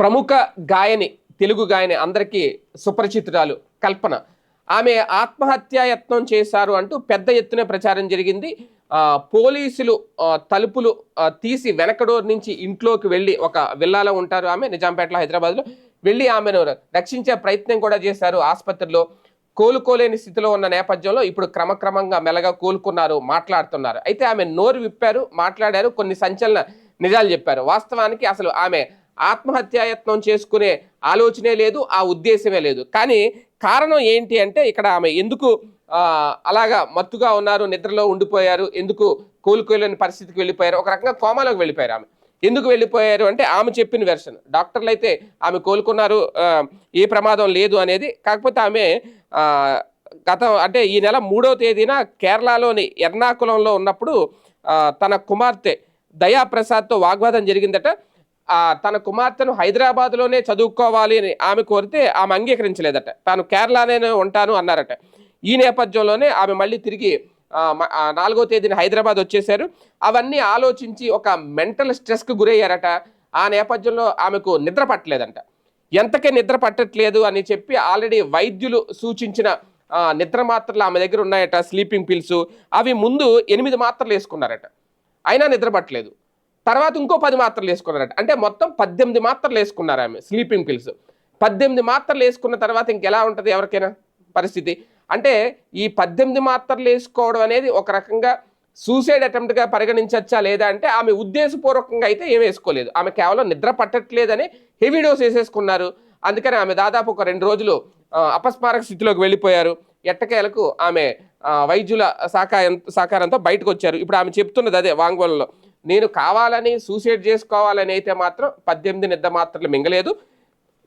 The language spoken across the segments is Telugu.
ప్రముఖ గాయని తెలుగు గాయని అందరికీ సుపరిచితురాలు కల్పన. ఆమె ఆత్మహత్యాయత్నం చేశారు అంటూ పెద్ద ఎత్తున ప్రచారం జరిగింది. పోలీసులు తలుపులు తీసి వెనకడోర్ నుంచి ఇంట్లోకి వెళ్ళి ఒక విల్లాలో ఉంటారు ఆమె నిజాంపేటలో హైదరాబాద్లో. వెళ్ళి ఆమెను రక్షించే ప్రయత్నం కూడా చేశారు ఆసుపత్రిలో. కోలుకోలేని స్థితిలో ఉన్న నేపథ్యంలో ఇప్పుడు క్రమక్రమంగా మెల్లగా కోలుకున్నారు మాట్లాడుతున్నారు. అయితే ఆమె నోరు విప్పారు మాట్లాడారు కొన్ని సంచలన నిజాలు చెప్పారు. వాస్తవానికి అసలు ఆమె ఆత్మహత్యాయత్నం చేసుకునే ఆలోచనే లేదు ఆ ఉద్దేశమే లేదు. కానీ కారణం ఏంటి అంటే ఇక్కడ ఆమె ఎందుకు అలాగా మత్తుగా ఉన్నారు నిద్రలో ఉండిపోయారు ఎందుకు కోలుకోలేని పరిస్థితికి వెళ్ళిపోయారు ఒక రకంగా కోమాలోకి వెళ్ళిపోయారు ఆమె. ఎందుకు వెళ్ళిపోయారు అంటే ఆమె చెప్పిన వెర్షన్. డాక్టర్లు అయితే ఆమె కోలుకున్నారు ఏ ప్రమాదం లేదు అనేది. కాకపోతే ఆమె గత అంటే ఈ నెల మూడో తేదీన కేరళలోని ఎర్నాకుళంలో ఉన్నప్పుడు తన కుమార్తె దయాప్రసాద్తో వాగ్వాదం జరిగిందట. తన కుమార్తెను హైదరాబాద్లోనే చదువుకోవాలి అని ఆమె కోరితే ఆమె అంగీకరించలేదట. తాను కేరళలోనే ఉంటాను అన్నారట. ఈ నేపథ్యంలోనే ఆమె మళ్ళీ తిరిగి నాలుగో తేదీన హైదరాబాద్ వచ్చేశారు. అవన్నీ ఆలోచించి ఒక మెంటల్ స్ట్రెస్కి గురయ్యారట. ఆ నేపథ్యంలో ఆమెకు నిద్ర పట్టలేదంట. ఎంతకే నిద్ర పట్టట్లేదు అని చెప్పి ఆల్రెడీ వైద్యులు సూచించిన నిద్ర మాత్రలు ఆమె దగ్గర ఉన్నాయట స్లీపింగ్ పిల్స్. అవి ముందు ఎనిమిది మాత్రలు వేసుకున్నారట. అయినా నిద్ర పట్టలేదు. తర్వాత ఇంకో పది మాత్రలు వేసుకున్నారట. అంటే మొత్తం పద్దెనిమిది మాత్రలు వేసుకున్నారు ఆమె స్లీపింగ్ పిల్స్ పద్దెనిమిది మాత్రలు వేసుకున్న తర్వాత ఇంకెలా ఉంటుంది ఎవరికైనా పరిస్థితి? అంటే ఈ పద్దెనిమిది మాత్రలు వేసుకోవడం అనేది ఒక రకంగా సూసైడ్ అటెంప్ట్గా పరిగణించవచ్చా లేదా అంటే ఆమె ఉద్దేశపూర్వకంగా అయితే ఏం వేసుకోలేదు. ఆమె కేవలం నిద్ర పట్టట్లేదని హెవీ డోస్ వేసేసుకున్నారు. అందుకని ఆమె దాదాపు ఒక రెండు రోజులు అపస్మారక స్థితిలోకి వెళ్ళిపోయారు. ఎట్టకేలకు ఆమె వైద్యుల సహకారం సహకారంతో బయటకు వచ్చారు. ఇప్పుడు ఆమె చెప్తున్నది అదే వాంగ్మూలంలో. నేను కావాలని సూసైడ్ చేసుకోవాలని అయితే మాత్రం పద్దెనిమిది నిద్ర మాత్రలు మింగలేదు.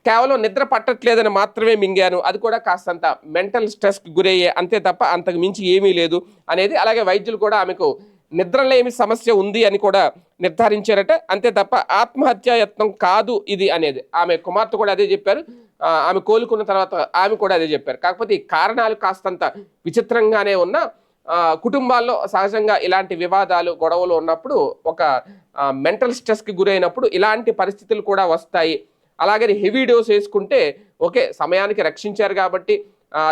కేవలం నిద్ర పట్టట్లేదని మాత్రమే మింగాను. అది కూడా కాస్తంత మెంటల్ స్ట్రెస్కి గురయ్యే అంతే తప్ప అంతకు మించి ఏమీ లేదు అనేది. అలాగే వైద్యులు కూడా ఆమెకు నిద్రలేమి సమస్య ఉంది అని కూడా నిర్ధారించారట. అంతే తప్ప ఆత్మహత్యాయత్నం కాదు ఇది అనేది. ఆమె కుమార్తె కూడా అదే చెప్పారు. ఆమె కోలుకున్న తర్వాత ఆమె కూడా అదే చెప్పారు. కాకపోతే ఈ కారణాలు కాస్తంత విచిత్రంగానే ఉన్నా కుటుంబాల్లో సహజంగా ఇలాంటి వివాదాలు గొడవలు ఉన్నప్పుడు ఒక మెంటల్ స్ట్రెస్కి గురైనప్పుడు ఇలాంటి పరిస్థితులు కూడా వస్తాయి. అలాగని హెవీ డోస్ వేసుకుంటే ఓకే సమయానికి రక్షించారు కాబట్టి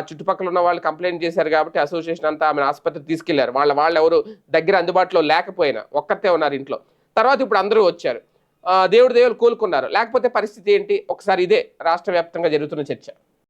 చుట్టుపక్కల ఉన్న వాళ్ళు కంప్లైంట్ చేశారు కాబట్టి అసోసియేషన్ అంతా ఆమెను ఆసుపత్రికి తీసుకెళ్ళారు. వాళ్ళ వాళ్ళు ఎవరు దగ్గర అందుబాటులో లేకపోయినా ఒక్కతే ఉన్నారు ఇంట్లో. తర్వాత ఇప్పుడు అందరూ వచ్చారు. దేవుడు దేవుడు కోలుకున్నారు. లేకపోతే పరిస్థితి ఏంటి? ఒకసారి ఇదే రాష్ట్ర వ్యాప్తంగా జరుగుతున్న చర్చ.